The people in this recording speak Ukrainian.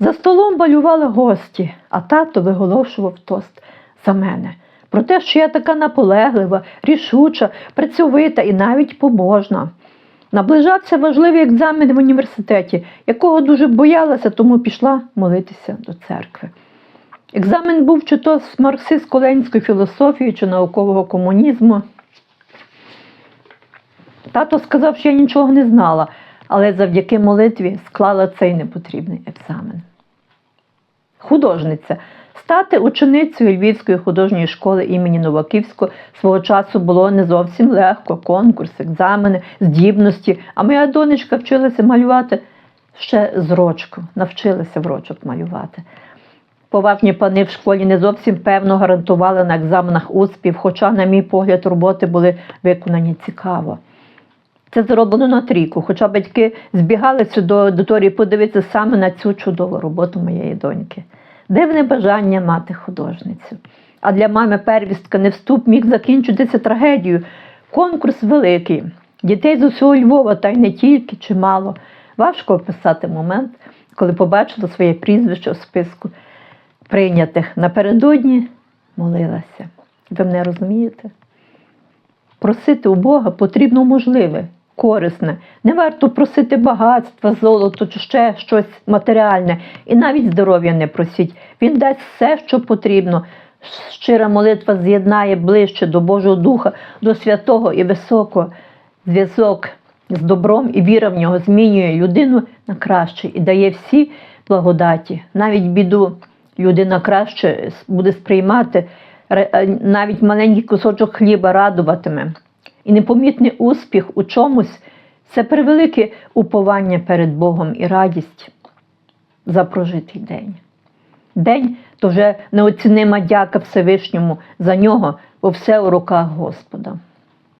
За столом балювали гості, а тато виголошував тост за мене. Про те, що я така наполеглива, рішуча, працьовита і навіть побожна. Наближався важливий екзамен в університеті, якого дуже боялася, тому пішла молитися до церкви. Екзамен був чи то з марксистсько-ленінської філософії, чи наукового комунізму. Тато сказав, що я нічого не знала, але завдяки молитві склала цей непотрібний екзамен. Художниця. Стати ученицею Львівської художньої школи імені Новаківського свого часу було не зовсім легко. Конкурс, екзамени, здібності. А моя донечка вчилася малювати ще з рочку, навчилася в рочок малювати. Поважні пани в школі не зовсім певно гарантували на екзаменах успіх, хоча, на мій погляд, роботи були виконані цікаво. Це зроблено на трійку, хоча батьки збігалися до аудиторії подивитися саме на цю чудову роботу моєї доньки. Дивне бажання мати художницю. А для мами первістка не вступ міг закінчитися трагедією. Конкурс великий. Дітей з усього Львова, та й не тільки чимало. Важко описати момент, коли побачила своє прізвище у списку прийнятих. Напередодні молилася. Ви мене розумієте? Просити у Бога потрібно можливе, корисне. Не варто просити багатства, золото чи ще щось матеріальне, і навіть здоров'я не просіть. Він дасть все, що потрібно. Щира молитва з'єднає ближче до Божого Духа, до святого і високого. Зв'язок з добром і віра в нього змінює людину на краще і дає всі благодаті, навіть біду. Людина краще буде сприймати, е, навіть маленький кусочок хліба радуватиме. І непомітний успіх у чомусь це превелике уповання перед Богом і радість за прожитий день. День то вже неоцінима дяка Всевишньому за нього, бо все у руках Господа.